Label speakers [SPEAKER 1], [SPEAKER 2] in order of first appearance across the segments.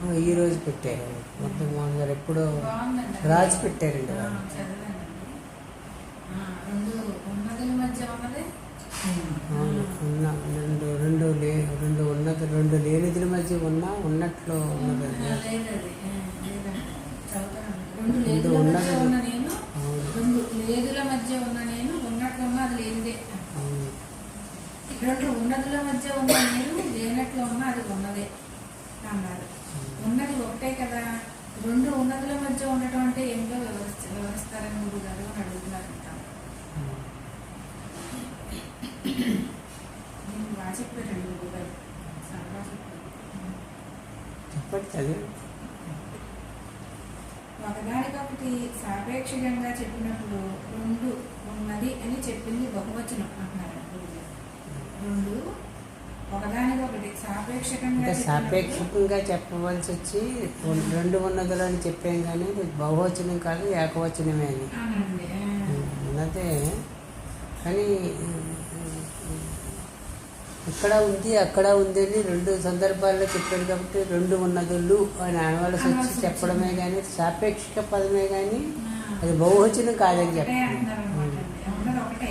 [SPEAKER 1] ఆ, ఈ రోజు పెట్టారు. మొత్తం మోహన్ గారు ఎప్పుడో రాజు పెట్టారండి
[SPEAKER 2] ఉన్నది?
[SPEAKER 1] ఉన్న రెండు రెండు లే రెండు ఉన్నది రెండు లేనిదిల మధ్య ఉన్న ఉన్నట్లు ఉన్నది.
[SPEAKER 2] రెండు
[SPEAKER 1] రెండు
[SPEAKER 2] లేదుల మధ్య
[SPEAKER 1] ఉన్నది.
[SPEAKER 2] ఉన్న నేను మధ్య ఉన్న అది లేనిదే. రెండు ఉన్నదుల మధ్య ఉన్న నేను లేనట్లు ఉన్న అది ఉన్నదే. అన్నారు. ఉన్నది ఒకటే కదా రెండు ఉన్నదుల మధ్య ఉండటం అంటే ఏంటో వివరిస్త వివరిస్తారని గురువు గారు అని అడుగుతున్నారు. నేను బాగా చెప్పారండి గురువు గారు ఒకదానికొకటి సాపేక్షంగా చెప్పినప్పుడు రెండు ఉన్నది అని చెప్పింది బహువచనం అంటున్నారు. రెండు ఒకదానికొకటి సాపేక్షకంగా
[SPEAKER 1] చెప్పవలసి వచ్చి రెండు ఉన్నదులు అని చెప్పాం కానీ బహువచనం కాదు ఏకవచనమే అని. ఉన్నదే కానీ ఇక్కడ ఉంది అక్కడ ఉంది అని రెండు సందర్భాల్లో చెప్పాడు కాబట్టి రెండు ఉన్నదులు అని అనవలసి వచ్చి చెప్పడమే కానీ సాపేక్షిక పదమే కానీ. అది బహువచనం కాదని
[SPEAKER 2] ఒకటే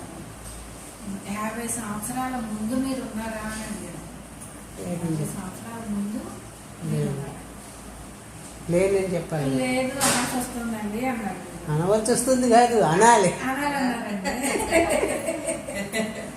[SPEAKER 2] యాభై సంవత్సరాల ముందు మీరు ఉన్నారా అని అడిగారు. యాభై సంవత్సరాల ముందు ఉన్నారా?
[SPEAKER 1] లేనని చెప్పాలి.
[SPEAKER 2] లేదు అనాల్సి వస్తుందండి అన్నారు.
[SPEAKER 1] అనవలసి వస్తుంది కాదు అనాలి.
[SPEAKER 2] అనాలన్నారండి.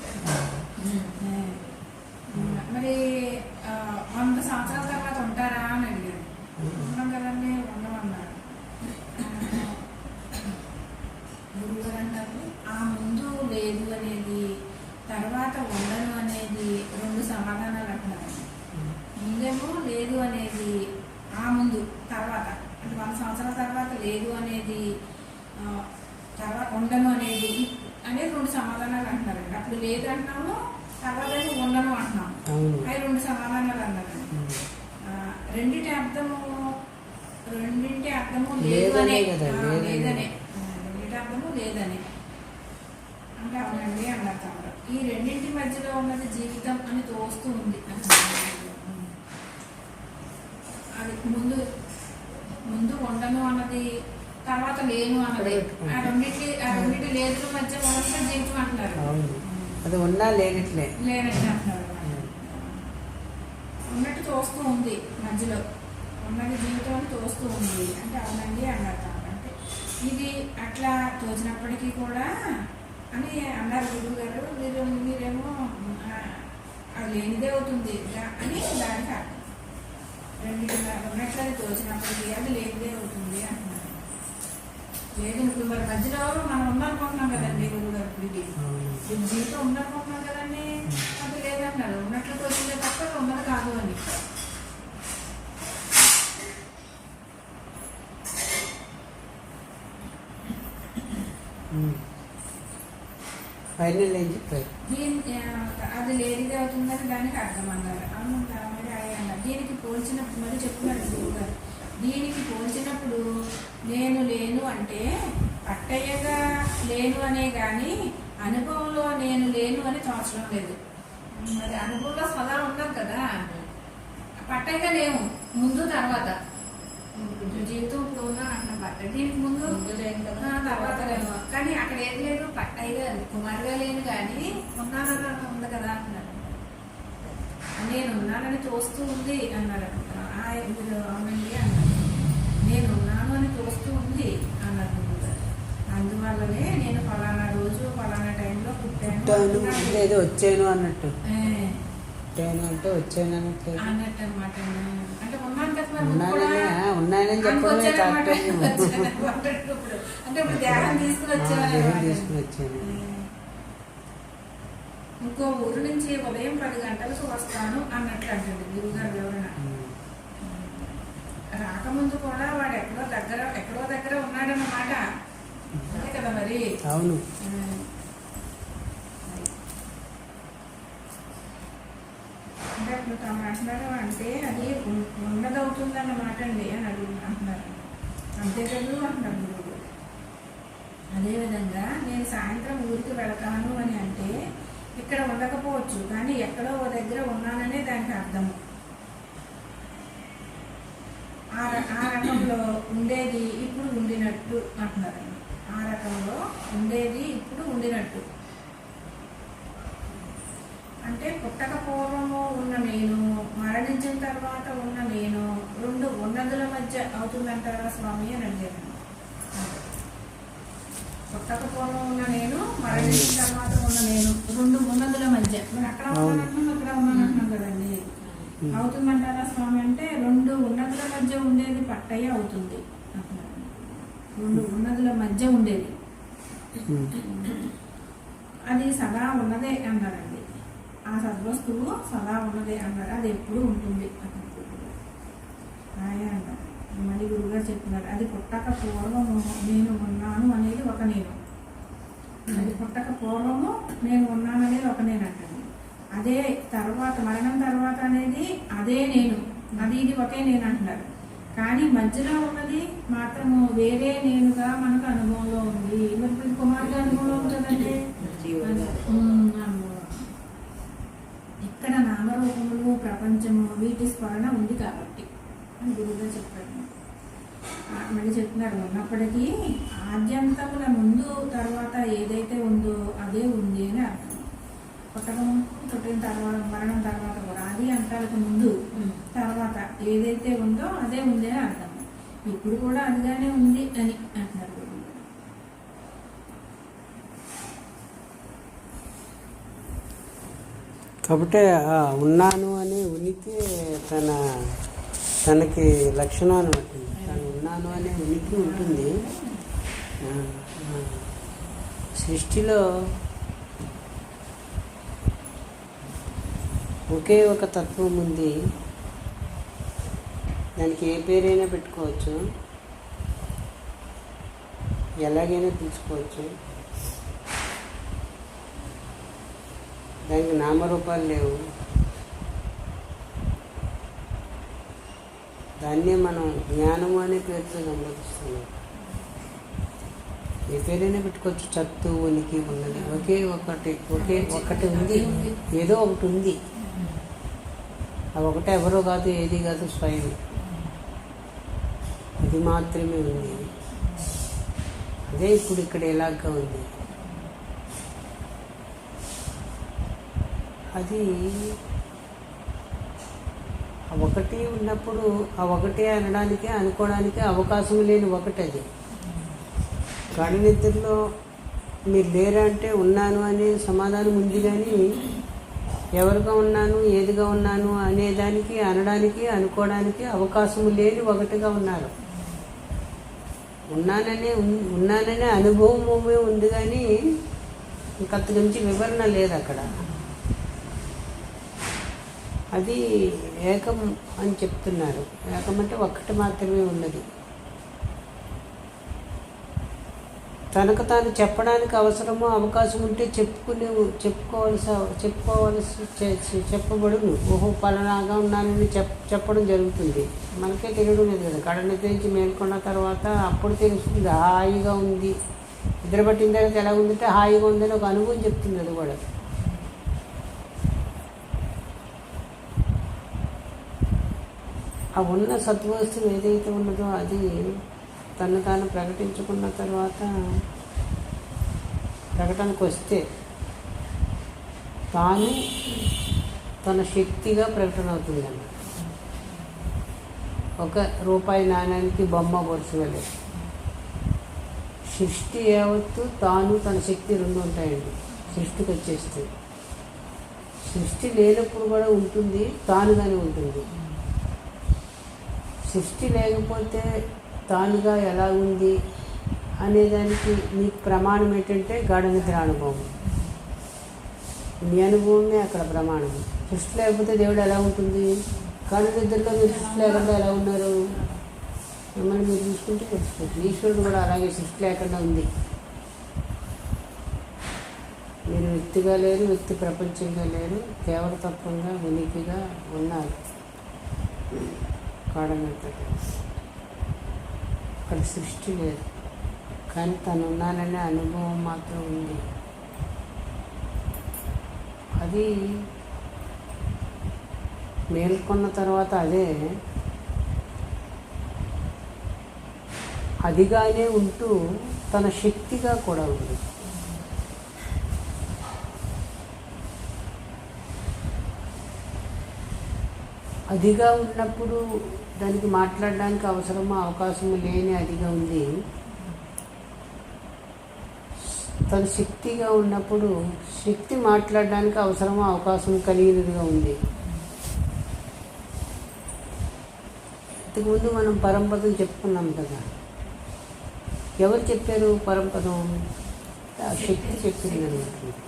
[SPEAKER 2] సమాధానాలు అంటున్నారు ముందేమో లేదు అనేది ఆ ముందు తర్వాత. అంటే వంద సంవత్సరాల తర్వాత లేదు అనేది తర్వాత ఉండను అనేది అనేది రెండు సమాధానాలు అంటున్నారండి అప్పుడు లేదు అంటున్నాము తర్వాత ఉండను అంటున్నాము. అవి రెండు సమాధానాలు అన్నారండి ఆ, రెండింటి అర్థము రెండింటి అర్థము లేదు అనే
[SPEAKER 1] లేదనే.
[SPEAKER 2] రెండింటి అర్థము లేదని. అంటే అవునండి అన్నారు తమరు ఈ రెండింటి మధ్యలో ఉన్నది జీవితం అని తోస్తూ ఉంది అది ముందు ముందు ఉండను అన్నది తర్వాత లేను అన్నది. ఆ రెండింటి ఆ రెండింటి లేదు మధ్య ఉన్నది జీవితం అంటున్నారు
[SPEAKER 1] అది ఉన్నా లేనట్లే.
[SPEAKER 2] లేనట్టు అంటున్నారు ఉన్నట్టు తోస్తూ ఉంది మధ్యలో. ఉన్నది జీవితం అని తోస్తూ ఉంది. అంటే అవునండి అన్నారు. అంటే ఇది అట్లా తోచినప్పటికీ కూడా అని అన్నారు గురువు గారు మీరు మీరేమో అది లేనిదే అవుతుంది అని దానికి అర్థం. రెండింటి ఉన్నట్లది తోచినప్పటికీ అది లేనిదే అవుతుంది అంటున్నారు. లేదు ఇప్పుడు మరి మధ్యలో మనం ఉందనుకుంటున్నాం కదండి గురువు గారు ఇప్పుడు ఇది జీవితం ఉందనుకుంటున్నాం కదండి. అది లేదన్నారు ఉన్నట్లు తోచిందే తప్ప ఉన్నది కాదు అని.
[SPEAKER 1] ఫైనల్ ఏం చెప్పారు?
[SPEAKER 2] అది లేనిదే అవుతుందని దానికి అర్థం అన్నారు. అవును మరి అన్నారు. దీనికి పోల్చినప్పుడు మరి చెప్తున్నారు గురువు దీనికి పోల్చినప్పుడు నేను లేను అంటే అట్టయ్యగా లేను అనే కానీ అనుభవంలో నేను లేను అని తోచడం లేదు. మరి అనుభవంలో సదా ఉన్నాం కదా. పట్టయ్యగా లేము. ముందు తర్వాత. జీవితం ఇప్పుడు ఉన్నా అంటున్నా పట్ట దీనికి ముందు తర్వాత కానీ అక్కడ ఏది లేదు పట్టయ్యగా కుమారుగా లేను కానీ ఉన్నానన్న ఉంది కదా అన్నారు నేను ఉన్నానని తోస్తూ ఉంది అన్నారు ఆ, మీరు అవునండి అన్నారు నేను ఉన్నాను అని తోస్తూ ఉంది అన్నారు గురువుగారు. అందువల్లనే నేను ఫలానా రోజు ఫలానా టైంలో పుట్టాను
[SPEAKER 1] ఏదో వచ్చాను అన్నట్టు. అంటే వచ్చాను అన్నట్టు
[SPEAKER 2] అన్నట్టు అనమాట
[SPEAKER 1] ఉన్నానని చెప్పడమే
[SPEAKER 2] తీసుకుని వచ్చాను. ఇంకో ఊరు నుంచి ఉదయం పది గంటలకు వస్తాను అన్నట్లు అంటుంది గురువుగారు వివరణ. రాకముందు కూడా వాడు ఎక్కడో దగ్గర ఎక్కడో దగ్గర ఉన్నాడన్నమాట. అంతే కదా మరి?
[SPEAKER 1] అవును.
[SPEAKER 2] ఎందుకు అంటే అంటున్నారు అంటే అది ఉన్- ఉన్నదవుతుంది అన్నమాట అండి అని అడుగు అంటున్నారు అంతే కదా అంటున్నారు గురువు అదేవిధంగా నేను సాయంత్రం ఊరికి వెళతాను అని అంటే ఇక్కడ ఉండకపోవచ్చు కానీ ఎక్కడో ఓ దగ్గర ఉన్నాననే దానికి అర్థము ఆ ఆ రకంలో ఉండేది ఇప్పుడు ఉండినట్టు అంటున్నారు. ఆ రకంలో ఉండేది ఇప్పుడు ఉండినట్టు. అంటే పుట్టకపోవడం పూర్వము ఉన్న నేను మరణించిన తర్వాత ఉన్న నేను రెండు ఉన్నదుల మధ్య అవుతుందంటారా స్వామి అని అడిగాను. పుట్టక పూర్వం ఉన్న నేను మరణించిన తర్వాత ఉన్న నేను రెండు ఉన్నదుల మధ్య. మరి అక్కడ ఉన్నానంటున్నాం ఇక్కడ ఉన్నానంటున్నాం కదండి. అవుతుందంటారా స్వామి అంటే రెండు ఉన్నదుల మధ్య ఉండేది పట్టయ్య అవుతుంది. రెండు ఉన్నదుల మధ్య ఉండేది. అది సదా ఉన్నదే అన్నారండి ఆ సద్వస్తువు సదా ఉన్నదే అన్నారు అది ఎప్పుడు ఉంటుంది. అన్నారు ఆయా అన్నారు మళ్ళీ గురుగారు చెప్తున్నారు అది పుట్టక పూర్వము నేను ఉన్నాను అనేది ఒక నేను. అది పుట్టక పూర్వము నేను ఉన్నాను అనేది ఒక నేను అంటండి అదే తర్వాత మరణం తర్వాత అనేది అదే నేను. అది ఇది ఒకే నేను అంటున్నారు. కానీ మధ్యలో ఉన్నది మాత్రము వేరే నేనుగా మనకు అనుభవంలో ఉంది. ఇప్పుడు కుమారుడు అనుభవంలో ఉంటుందంటే నామరూపములు ప్రపంచము వీటి స్మరణ ఉంది కాబట్టి. అని గురువుగా చెప్పాడు మళ్ళీ చెప్తున్నారు. ఉన్నప్పటికీ ఆద్యంతముల ముందు తర్వాత ఏదైతే ఉందో అదే ఉంది అని అర్థం. పుట్టకం పుట్టిన తర్వాత మరణం తర్వాత కూడా అది అంతాలకు ముందు తర్వాత ఏదైతే ఉందో అదే ఉంది అని అర్థం. ఇప్పుడు కూడా అదిగానే ఉంది అని అంటున్నారు గురువు గారు.
[SPEAKER 1] కాబట్టి ఉన్నాను అనే ఉనికి తన తనకి లక్షణం అనమాట తను ఉన్నాను అనే ఉనికి ఉంటుంది. సృష్టిలో ఒకే ఒక తత్వం ఉంది. దానికి ఏ పేరైనా పెట్టుకోవచ్చు. ఎలాగైనా పిలుచుకోవచ్చు. దానికి నామరూపాలు లేవు. దాన్నే మనం జ్ఞానము అనే పేరుతో సంబోధిస్తున్నాం ఏ పేరైనా పెట్టుకోవచ్చు చత్తు ఉనికి ఉన్నది ఒకే ఒకటి ఒకే ఒకటి ఉంది. ఏదో ఒకటి ఉంది. అది ఒకటే ఎవరో కాదు ఏది కాదు స్వయం. అది మాత్రమే ఉంది. అదే ఇప్పుడు ఇక్కడ ఎలాగా ఉంది. అది ఒకటి ఉన్నప్పుడు ఆ ఒకటే అనడానికి అనుకోవడానికి అవకాశం లేని ఒకటి అది గాఢ నిద్రలో మీరు లేరా అంటే ఉన్నాను అనే సమాధానం ఉంది కానీ ఎవరిగా ఉన్నాను ఏదిగా ఉన్నాను అనేదానికి అనడానికి అనుకోవడానికి అవకాశం లేని ఒకటిగా ఉన్నారు. ఉన్నాననే ఉన్నాననే అనుభవమే ఉంది కానీ ఇంకంత నుంచి వివరణ లేదు అక్కడ. అది ఏకం అని చెప్తున్నారు. ఏకం అంటే ఒక్కటి మాత్రమే ఉన్నది. తనకు తాను చెప్పడానికి అవసరమో అవకాశం ఉంటే చెప్పుకునే చెప్పుకోవాల్సి చెప్పుకోవాల్సి చె- చెప్పబడును. ఓహో పలానాగా ఉన్నానని చెప్ చెప్పడం జరుగుతుంది. మనకే తెలియడం లేదు కదా. కడ తెరించి మేల్కొన్న తర్వాత అప్పుడు తెలుస్తుంది. హాయిగా ఉంది. నిద్ర పట్టిన తర్వాత ఎలా ఉందంటే హాయిగా ఉందని ఒక అనుభవం చెప్తుంది అది కూడా ఆ ఉన్న సద్వస్తువు ఏదైతే ఉన్నదో అది తను తాను ప్రకటించుకున్న తర్వాత ప్రకటనకు వస్తే తాను తన శక్తిగా ప్రకటన అవుతుందన్నమాట. ఒక రూపాయి నాణ్యానికి బొమ్మ పొడుచుకోలే సృష్టి యావత్తు తాను తన శక్తి రెండు ఉంటాయండి. సృష్టికి వచ్చేస్తే. సృష్టి లేనప్పుడు కూడా ఉంటుంది తానుగానే ఉంటుంది. సృష్టి లేకపోతే తానుగా ఎలా ఉంది అనేదానికి మీకు ప్రమాణం ఏంటంటే గాఢ నిద్ర అనుభవం. మీ అనుభవమే అక్కడ ప్రమాణం. సృష్టి లేకపోతే దేవుడు ఎలా ఉంటుంది? గాఢ నిద్రలో మీరు సృష్టి లేకుండా ఎలా ఉన్నారు? మిమ్మల్ని మీరు చూసుకుంటే తెలిసిపోతుంది ఈశ్వరుడు కూడా అలాగే సృష్టి లేకుండా ఉంది. మీరు వ్యక్తిగా లేరు వ్యక్తి ప్రపంచంగా లేరు కేవలతత్వంగా ఉనికిగా ఉన్నారు. కాడనంత అక్కడ సృష్టి లేదు. కానీ తను ఉన్నాననే అనుభవం మాత్రం ఉంది. అది మేల్కొన్న తర్వాత అదే. అదిగానే ఉంటూ తన శక్తిగా కూడా ఉంది. అదిగా ఉన్నప్పుడు దానికి మాట్లాడడానికి అవసరమో అవకాశము లేని అదిగా ఉంది. తను శక్తిగా ఉన్నప్పుడు శక్తి మాట్లాడడానికి అవసరమో అవకాశం కలిగినదిగా ఉంది. ఇంతకుముందు మనం పరంపదం చెప్పుకున్నాం కదా. ఎవరు చెప్పారు పరంపదం? శక్తి చెప్పింది అనమాట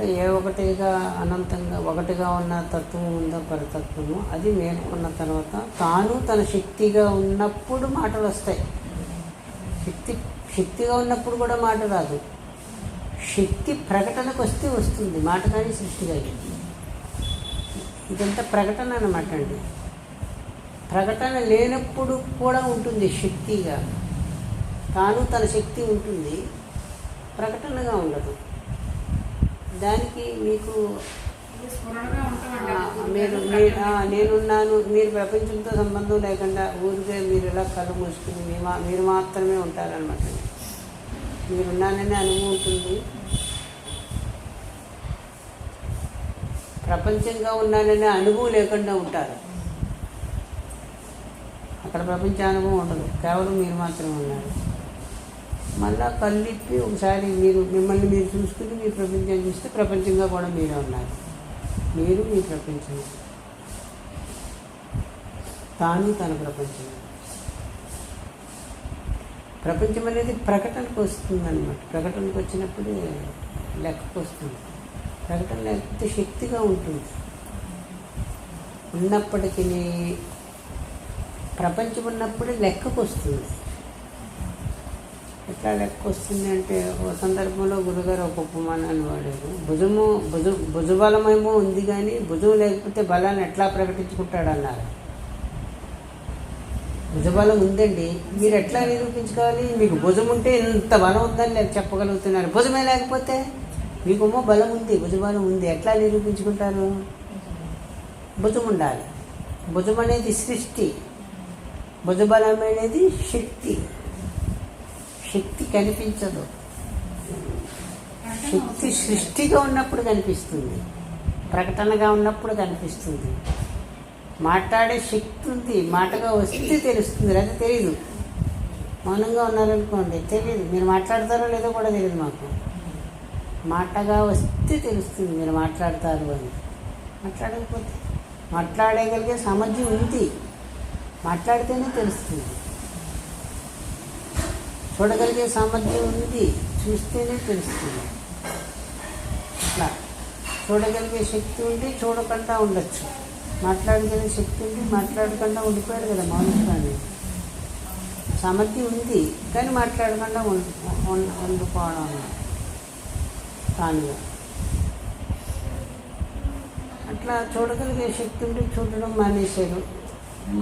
[SPEAKER 1] అంటే ఏ ఒకటిగా అనంతంగా ఒకటిగా ఉన్న తత్వం ఉందో పరతత్వము అది మేల్కొన్న తర్వాత తాను తన శక్తిగా ఉన్నప్పుడు మాటలు వస్తాయి. శక్తి శక్తిగా ఉన్నప్పుడు కూడా మాట రాదు. శక్తి ప్రకటనకు వస్తే వస్తుంది. మాట కానీ సృష్టి కానీ ఇదంతా ప్రకటన అన్నమాట అండి. ప్రకటన లేనప్పుడు కూడా ఉంటుంది శక్తిగా. తాను తన శక్తి ఉంటుంది. ప్రకటనగా ఉండదు. దానికి మీకు మీరు నేనున్నాను. మీరు ప్రపంచంతో సంబంధం లేకుండా ఊరికే మీరు ఇలా కళ్ళు మూసుకుని మీ మా- మీరు మాత్రమే ఉంటారనమాట మీరున్నానని అనుభవం ఉంటుంది. ప్రపంచంగా ఉన్నాననే అనుభవం లేకుండా ఉంటారు. అక్కడ ప్రపంచ అనుభవం ఉండదు. కేవలం మీరు మాత్రమే ఉన్నారు. మళ్ళా కళ్ళిప్పి ఒకసారి మీరు మిమ్మల్ని మీరు చూసుకుని మీ ప్రపంచం చూస్తే ప్రపంచంగా కూడా మీరే ఉన్నారు. మీరు మీ ప్రపంచం. తాను తన ప్రపంచం. ప్రపంచం అనేది ప్రకటనకు వస్తుందన్నమాట. ప్రకటనకు వచ్చినప్పుడు లెక్కకు వస్తుంది. ప్రకటన లేకపోతే శక్తిగా ఉంటుంది. ఉన్నప్పటికీ ప్రపంచం ఉన్నప్పుడే లెక్కకు వస్తుంది. ఎట్లా లెక్క వస్తుంది అంటే ఒక సందర్భంలో గురుగారు ఒక ఉపమానాన్ని వాడారు. భుజము భుజ భుజబలమేమో ఉంది కానీ భుజం లేకపోతే బలాన్ని ఎట్లా ప్రకటించుకుంటాడు అన్నారు. భుజబలం ఉందండి. మీరు ఎట్లా నిరూపించుకోవాలి? మీకు భుజం ఉంటే ఇంత బలం ఉందని లేక చెప్పగలుగుతున్నారు భుజమే లేకపోతే మీకేమో బలం ఉంది భుజబలం ఉంది. ఎట్లా నిరూపించుకుంటారు? భుజం ఉండాలి. భుజం అనేది సృష్టి. భుజబలం అనేది శక్తి. శక్తి కనిపించదు. శక్తి సృష్టిగా ఉన్నప్పుడు కనిపిస్తుంది. ప్రకటనగా ఉన్నప్పుడు కనిపిస్తుంది. మాట్లాడే శక్తి ఉంది. మాటగా వస్తే తెలుస్తుంది. లేదా తెలియదు మౌనంగా ఉన్నారనుకోండి తెలియదు మీరు మాట్లాడతారో లేదో కూడా తెలియదు మాకు. మాటగా వస్తే తెలుస్తుంది మీరు మాట్లాడతారు అని. మాట్లాడకపోతే మాట్లాడగలిగే సామర్థ్యం ఉంది. మాట్లాడితేనే తెలుస్తుంది. చూడగలిగే సామర్థ్యం ఉంది. చూస్తేనే తెలుస్తుంది. అట్లా. చూడగలిగే శక్తి ఉండి చూడకుండా ఉండొచ్చు. మాట్లాడగలిగే శక్తి ఉండి మాట్లాడకుండా ఉండిపోయాడు కదా మౌనికాన్ని సామర్థ్యం ఉంది కానీ మాట్లాడకుండా ఉండి ఉండిపోవడం తానుగా అట్లా చూడగలిగే శక్తి ఉండి చూడడం మానేశారు.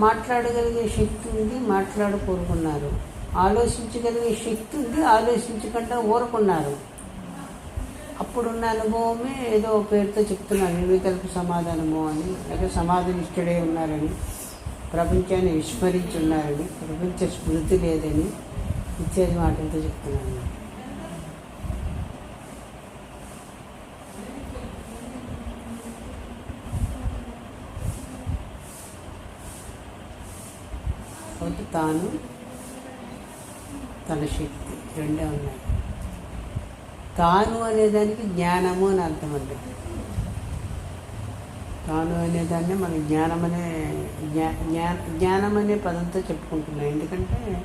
[SPEAKER 1] మాట్లాడగలిగే శక్తి ఉంది మాట్లాడుకోరుకున్నారు ఆలోచించగలిగే శక్తి ఉంది ఆలోచించకుండా ఊరుకున్నారు. అప్పుడున్న అనుభవమే ఏదో పేరుతో చెప్తున్నారు నిర్వికల్ప సమాధానము అని లేక సమాధానిష్ఠుడే ఉన్నారని ప్రపంచాన్ని విస్మరించి ఉన్నారని ప్రపంచ స్మృతి లేదని ఇత్యాది మాటలతో చెప్తున్నాను. కాబట్టి తాను తన శక్తి రెండే ఉన్నాయి. తాను అనేదానికి జ్ఞానము అని అర్థం అండి. తాను అనేదాన్ని మనం జ్ఞానం అనే జ్ఞా జ్ఞా- జ్ఞానం అనే పదంతో చెప్పుకుంటున్నాం. ఎందుకంటే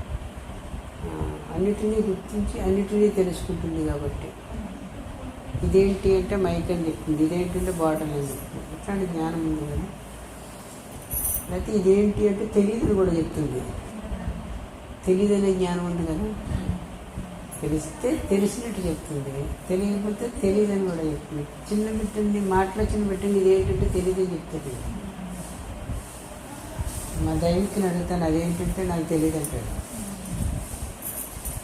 [SPEAKER 1] అన్నిటినీ గుర్తించి అన్నిటినీ తెలుసుకుంటుంది కాబట్టి. ఇదేంటి అంటే మైక్ అని చెప్తుంది ఇదేంటంటే బాటిల్ అని చెప్తుంది అట్లాంటి జ్ఞానం ఉంది కదా. లేకపోతే ఇదేంటి అంటే తెలియదు కూడా చెప్తుంది. తెలియదనే జ్ఞానం ఉంది కదా. తెలిస్తే తెలిసినట్టు చెప్తుంది. తెలియకపోతే తెలియదని కూడా చెప్తుంది. చిన్న బిడ్డని మాటలో చిన్న బిడ్డని ఇది ఏంటంటే తెలియదని చెప్తుంది. మా దైవికని అడుగుతాను అదేంటంటే నాకు తెలియదు అంటాడు.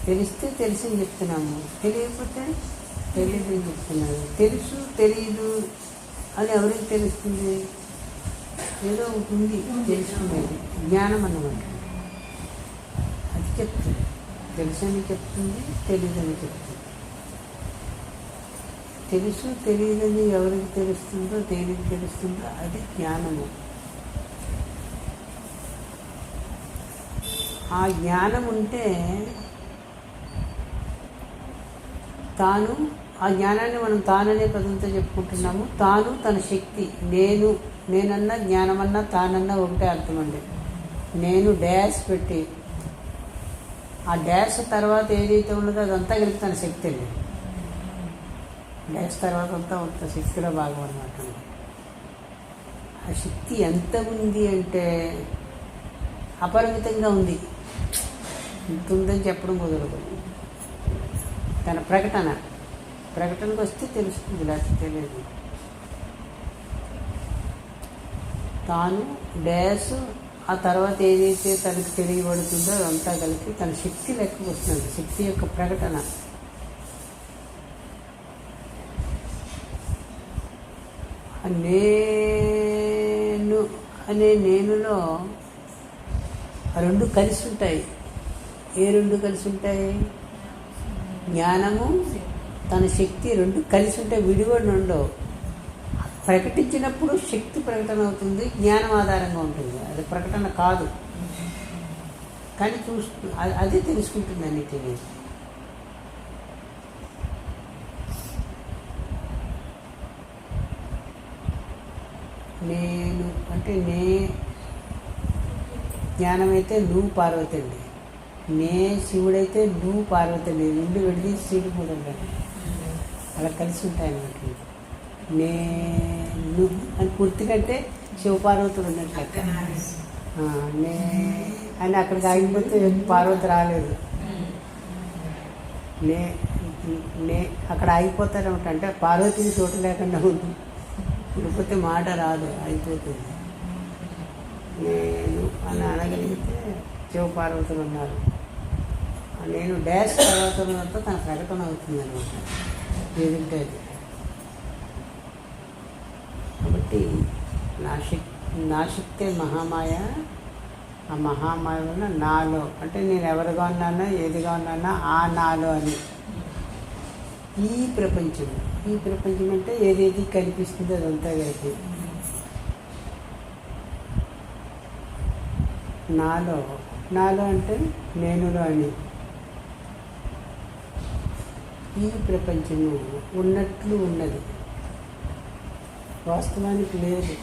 [SPEAKER 1] తెలిస్తే తెలిసి చెప్తున్నాము. తెలియకపోతే తెలియదు అని చెప్తున్నాడు. తెలుసు తెలియదు అని ఎవరికి తెలుస్తుంది? ఏదో ఒకటి ఉంది తెలుసుకునేది. జ్ఞానం అన్నమాట. చెప్తుంది. తెలుసని చెప్తుంది తెలియదని చెప్తుంది. తెలుసు తెలియదని ఎవరికి తెలుస్తుందో దేనికి తెలుస్తుందో అది జ్ఞానము. ఆ జ్ఞానం ఉంటే తాను ఆ జ్ఞానాన్ని మనం తాననే పదంతో చెప్పుకుంటున్నాము. తాను తన శక్తి నేను నేనన్నా జ్ఞానమన్నా తానన్నా ఒకటే అర్థం అండి. నేను డ్యాష్ పెట్టి ఆ డ్యాష్ తర్వాత ఏదైతే ఉన్నదో అదంతా గెలుపుతాను శక్తిని. శక్తి డ్యాష్ తర్వాత అంతా అంత శక్తిలో భాగం అనమాట ఆ శక్తి ఎంత ఉంది అంటే అపరిమితంగా ఉంది. ఇంత ఉందని చెప్పడం కుదరదు. తన ప్రకటన. ప్రకటనకు వస్తే తెలుస్తుంది లేకపోతే తెలియదు. తాను డ్యాష్ ఆ తర్వాత ఏదైతే తనకు తెలియబడుతుందో అదంతా కలిపి తన శక్తి లెక్కకు వస్తుంది శక్తి యొక్క ప్రకటన. నేను అనే నేనులో ఆ రెండు కలిసి ఉంటాయి. ఏ రెండు కలిసి ఉంటాయి? జ్ఞానము తన శక్తి రెండు కలిసి ఉంటాయి విడివడి ఉండవు. ప్రకటించినప్పుడు శక్తి ప్రకటన అవుతుంది జ్ఞానం ఆధారంగా ఉంటుంది. అది ప్రకటన కాదు. కానీ చూస్తూ అదే తెలుసుకుంటుంది అన్నిటినీ నేను అంటే నే జ్ఞానమైతే నువ్వు పార్వతి అండి నే శివుడైతే నువ్వు పార్వతి అండి రెండు విడిది శివుడు కూడా అలా కలిసి ఉంటాయి అన్నమాట నేను అని పూర్తికంటే శివపార్వతులు ఉన్నట్టు ఆ, నే అని అక్కడికి ఆగిపోతే పార్వతి రాలేదు. నే నే అక్కడ ఆగిపోతారనమాట అంటే పార్వతికి చోటు లేకుండా ఉంది. లేకపోతే మాట రాదు అయిపోతుంది నేను అని అనగలిగితే శివపార్వతులు ఉన్నారు. నేను డ్యాష్ తర్వాత ఉన్నంత తన ప్రకటన అవుతుంది అనమాట ఎదుగుతుంది అది కాబట్టి నా నాశక్తే నా మహామాయ ఆ మహామాయ వల్ల నాలో. అంటే నేను ఎవరిగా ఉన్నానో ఏదిగా ఉన్నానో ఆ నాలో అని. ఈ ప్రపంచం ఈ ప్రపంచం అంటే ఏదేది కనిపిస్తుందో అదంతా కలిపి. నాలో నాలో అంటే నేనులో అని. ఈ ప్రపంచము ఉన్నట్లు ఉన్నది. వాస్తవానికి లేదు.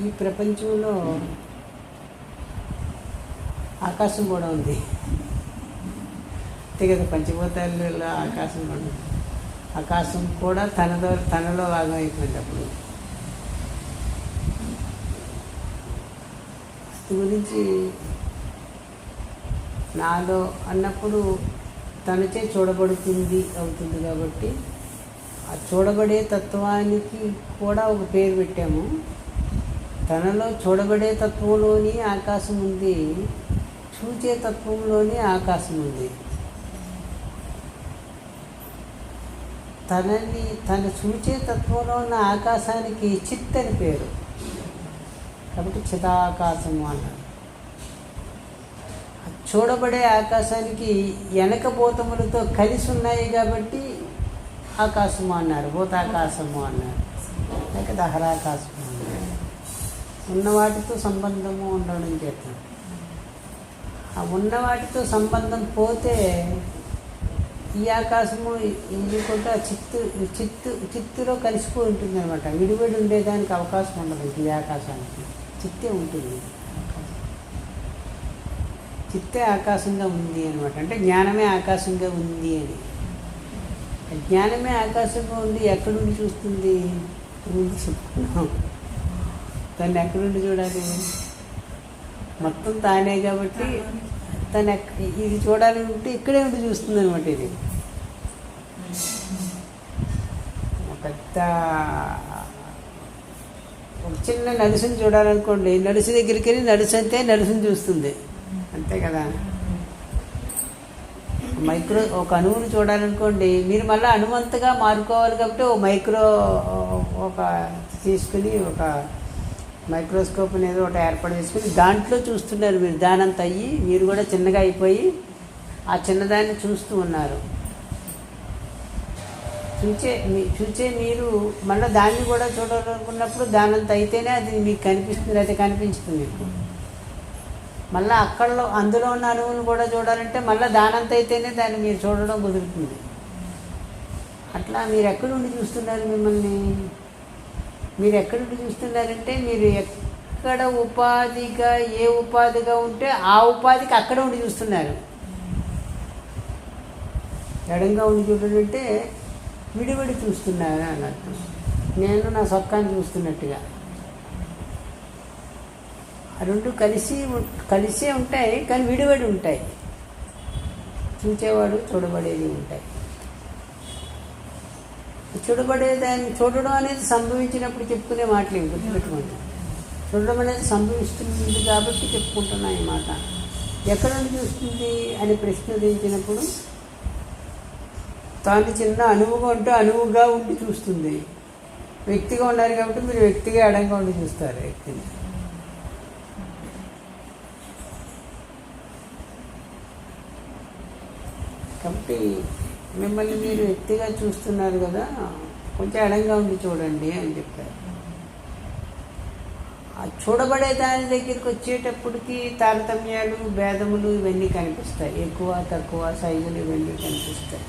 [SPEAKER 1] ఈ ప్రపంచంలో ఆకాశం కూడా ఉంది. అంతే కదా పంచభూతాలలో ఆకాశం కూడా ఉంది. ఆకాశం కూడా తనలో తనలో భాగం అయిపోయింది అప్పుడు గురించి నాలో అన్నప్పుడు తనచే చూడబడుతుంది అవుతుంది కాబట్టి ఆ చూడబడే తత్వానికి కూడా ఒక పేరు పెట్టాము. తనలో చూడబడే తత్వంలోని ఆకాశం ఉంది. చూచే తత్వంలోని ఆకాశం ఉంది. తనని తన చూచే తత్వంలో ఉన్న ఆకాశానికి చిత్ అని పేరు. కాబట్టి చిదాకాశము అన్నారు చూడబడే ఆకాశానికి వెనక భూతములతో కలిసి ఉన్నాయి కాబట్టి ఆకాశము అన్నారు భూతాకాశము అన్నారు. లేక దహరాకాశము అన్నారు. ఉన్న వాటితో సంబంధము ఉండడం చేత. ఆ ఉన్న వాటితో సంబంధం పోతే ఈ ఆకాశము ఇది కూడా చిత్తు చిత్తు చిత్తులో కలిసిపోయి ఉంటుంది అనమాట విడివిడి ఉండేదానికి అవకాశం ఉండదు ఈ ఆకాశానికి. చిత్తే ఉంటుంది. చిత్తే ఆకాశంగా ఉంది అనమాట అంటే జ్ఞానమే ఆకాశంగా ఉంది అని. జ్ఞానమే ఆకాశంగా ఉంది ఎక్కడుండి చూస్తుంది? చెప్పుకున్నాం తను ఎక్కడుండి చూడాలి? మొత్తం తానే కాబట్టి తను ఎక్క- ఇది చూడాలి ఉంటే ఇక్కడే ఉండి చూస్తుంది అనమాట ఇది. పెద్ద ఒక చిన్న నలుసుని చూడాలనుకోండి. నలుసు దగ్గరికి వెళ్ళి నలుసు అంతే నలుసుని చూస్తుంది. అంతే కదా. మైక్రో ఒక అణువును చూడాలనుకోండి మీరు మళ్ళీ అణువంతగా మారుకోవాలి కాబట్టి ఓ మైక్రో ఒక తీసుకుని ఒక మైక్రోస్కోప్ అనేది ఒకటి ఏర్పాటు చేసుకుని దాంట్లో చూస్తున్నారు మీరు. దానంత అయ్యి మీరు కూడా చిన్నగా అయిపోయి ఆ చిన్నదాన్ని చూస్తూ ఉన్నారు. చూచే మీ చూచే మీరు మళ్ళీ దాన్ని కూడా చూడాలనుకున్నప్పుడు దానంత అయితేనే అది మీకు కనిపిస్తుంది అయితే కనిపించుతుంది. మీకు మళ్ళీ అక్కడలో అందులో ఉన్న అణువును కూడా చూడాలంటే మళ్ళీ దానంత అయితేనే దాన్ని మీరు చూడడం కుదురుతుంది. అట్లా మీరు ఎక్కడుండి చూస్తున్నారు మిమ్మల్ని? మీరు ఎక్కడుండి చూస్తున్నారంటే మీరు ఎక్కడ ఉపాధిగా ఏ ఉపాధిగా ఉంటే ఆ ఉపాధికి అక్కడ ఉండి చూస్తున్నారు. ఎడంగా ఉండి చూడడం అంటే విడివిడి చూస్తున్నారు అన్నట్టు. నేను నా సొక్కాన్ని చూస్తున్నట్టుగా. రెండు కలిసి ఉం- కలిసే ఉంటాయి కానీ విడివడి ఉంటాయి. చూచేవాడు చూడబడేది ఉంటాయి. చూడబడేదాన్ని చూడడం అనేది సంభవించినప్పుడు చెప్పుకునే మాటలు మాటలేవు గుర్తుపెట్టుకోండి. చూడడం అనేది సంభవిస్తుంది కాబట్టి చెప్పుకుంటున్నా ఈ మాట. ఎక్కడ చూస్తుంది అని ప్రశ్న ఉదయించినప్పుడు తాను చిన్న అణువుగా ఉంటే అణువుగా ఉండి చూస్తుంది. వ్యక్తిగా ఉన్నారు కాబట్టి మీరు వ్యక్తిగా అడంగా ఉండి చూస్తారు. వ్యక్తిని కాబట్టి మిమ్మల్ని మీరు ఎత్తిగా చూస్తున్నారు కదా కొంచెం ఎడంగా ఉండి చూడండి అని చెప్పారు. ఆ చూడబడే దాని దగ్గరికి వచ్చేటప్పటికి తారతమ్యాలు భేదములు ఇవన్నీ కనిపిస్తాయి. ఎక్కువ తక్కువ సైజులు ఇవన్నీ కనిపిస్తాయి.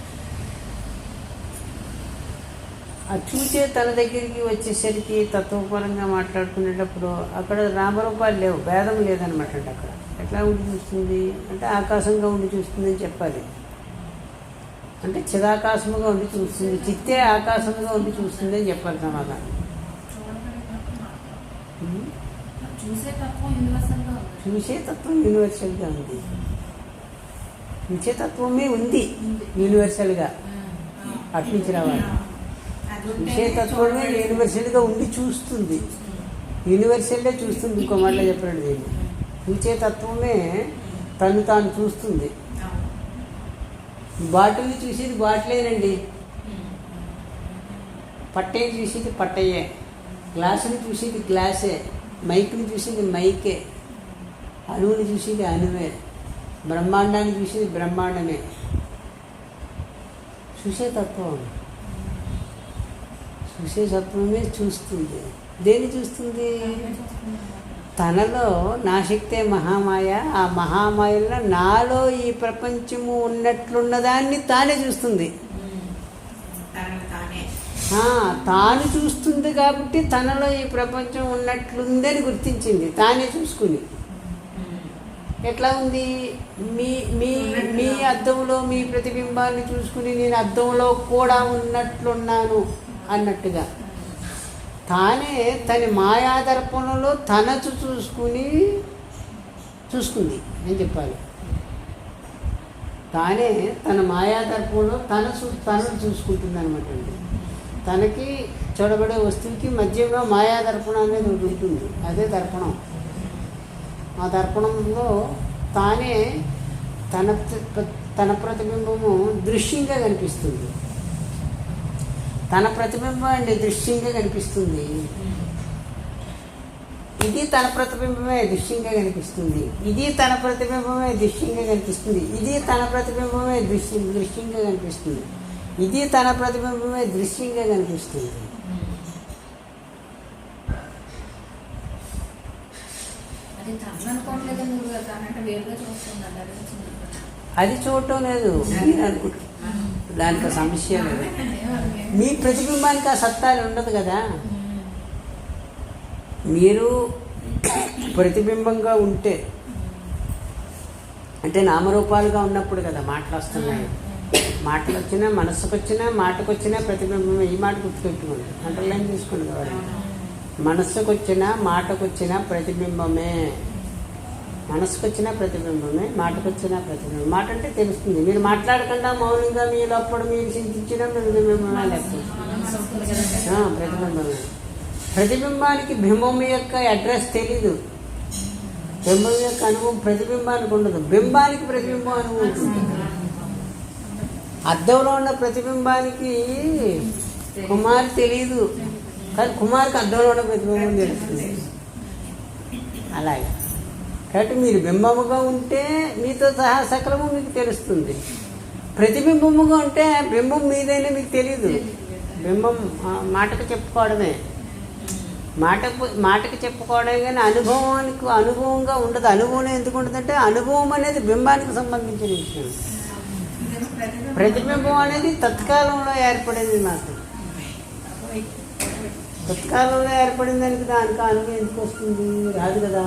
[SPEAKER 1] ఆ చూసే తన దగ్గరికి వచ్చేసరికి తత్వపరంగా మాట్లాడుకునేటప్పుడు అక్కడ రామరూపాలు లేవు భేదం లేదనమాట అక్కడ. ఎట్లా ఉండి చూస్తుంది? అంటే ఆకాశంగా ఉండి చూస్తుంది అని చెప్పాలి. అంటే చిదాకాశముగా ఉండి చూస్తుంది చిత్తే ఆకాశముగా ఉండి చూస్తుంది అని చెప్పాలి సమాధానం.
[SPEAKER 2] చూసే తత్వం యూనివర్సల్గా ఉంది.
[SPEAKER 1] చూసే ఉంది తత్వమే ఉంది యూనివర్సల్గా. అట్నుంచి రావాలి. చూసే తత్వమే యూనివర్సల్గా ఉండి చూస్తుంది. యూనివర్సల్లే చూస్తుంది ఇంకో మళ్ళీ చెప్పాడు దీన్ని చూసే తత్వమే తను తాను చూస్తుంది. బాటిల్ని చూసేది బాటిలేనండి. పట్టే చూసేది పట్టయ్యే గ్లాసుని చూసేది గ్లాసే. మైక్ని చూసేది మైకే. అణువుని చూసేది అణువే. బ్రహ్మాండాన్ని చూసేది బ్రహ్మాండమే. చూసే తత్వం. చూసే తత్వమే చూస్తుంది. దేన్ని చూస్తుంది? తనలో నా శక్తే మహామాయ ఆ మహామాయలో నాలో ఈ ప్రపంచము ఉన్నట్లున్నదాన్ని తానే చూస్తుంది.
[SPEAKER 2] తాను.
[SPEAKER 1] చూస్తుంది కాబట్టి తనలో ఈ ప్రపంచం ఉన్నట్లుందని గుర్తించింది తానే చూసుకుని. ఎట్లా ఉంది? మీ మీ మీ అద్దంలో మీ ప్రతిబింబాన్ని చూసుకుని నేను అద్దంలో కూడా ఉన్నట్లున్నాను అన్నట్టుగా. తానే తన మాయాదర్పణలో తనచు చూసుకుని చూసుకుంది. నేను చెప్పాలి? తానే తన మాయాదర్పణలో తన తనను చూసుకుంటుంది అనమాట అండి. తనకి చూడబడే వస్తువుకి మధ్యలో మాయాదర్పణం అనేది ఒకటి ఉంటుంది. అదే దర్పణం. ఆ దర్పణంలో తానే తన తన ప్రతిబింబము దృశ్యంగా కనిపిస్తుంది. తన ప్రతిబింబం అండి దృశ్యంగా కనిపిస్తుంది. ఇది తన ప్రతిబింబమే దృశ్యంగా కనిపిస్తుంది. ఇది తన ప్రతిబింబమే దృశ్యంగా కనిపిస్తుంది. ఇది తన ప్రతిబింబమే దృశ్య దృశ్యంగా కనిపిస్తుంది. ఇది తన ప్రతిబింబమే దృశ్యంగా కనిపిస్తుంది.
[SPEAKER 2] అది తను అనుకోవట్లేదు నువ్వు తనంటే వేరుగా చూస్తుంది అది
[SPEAKER 1] చూడటం లేదు. మీరు అనుకుంటున్నారు దానికి సమస్య లేదు. మీ ప్రతిబింబానికి ఆ సత్తాలు ఉండదు కదా. మీరు ప్రతిబింబంగా ఉంటే అంటే నామరూపాలుగా ఉన్నప్పుడు కదా మాటలు వస్తున్నాయి. మాటలు వచ్చినా మనసుకు వచ్చినా మాటకు వచ్చినా ప్రతిబింబమే ఈ మాట గుర్తుపెట్టుకోండి. అంటర్లైన్ తీసుకోండి కావాలి మనస్సుకు వచ్చినా మాటకు వచ్చినా ప్రతిబింబమే. మనసుకు వచ్చిన ప్రతిబింబమే మాటకు వచ్చిన ప్రతిబింబం మాట అంటే తెలుస్తుంది. మీరు మాట్లాడకుండా మౌనంగా మీ లోపల మీరు చింతించడం ప్రతిబింబమే లేకపోతే? ప్రతిబింబమే. ప్రతిబింబానికి బింబం యొక్క అడ్రస్ తెలీదు. బింబం యొక్క అనుభవం ప్రతిబింబానికి ఉండదు. బింబానికి ప్రతిబింబం అనుభవం ఉంటుంది. అద్దంలో ఉన్న ప్రతిబింబానికి కుమార్ తెలియదు కానీ కుమార్కి అద్దంలో ఉన్న ప్రతిబింబం తెలుస్తుంది. అలాగే. కాబట్టి మీరు బింబముగా ఉంటే మీతో సహా సకలము మీకు తెలుస్తుంది. ప్రతిబింబముగా ఉంటే బింబం మీదైనా మీకు తెలియదు బింబం మాటకు చెప్పుకోవడమే. మాటకు మాటకు చెప్పుకోవడమే కానీ అనుభవానికి అనుభవంగా ఉండదు. అనుభవం ఎందుకు ఉంటుందంటే అనుభవం అనేది బింబానికి సంబంధించిన విషయం. ప్రతిబింబం. అనేది తత్కాలంలో ఏర్పడింది మాకు. తత్కాలంలో ఏర్పడిన దానికి దానికి అనుభవం ఎందుకు వస్తుంది? రాదు కదా.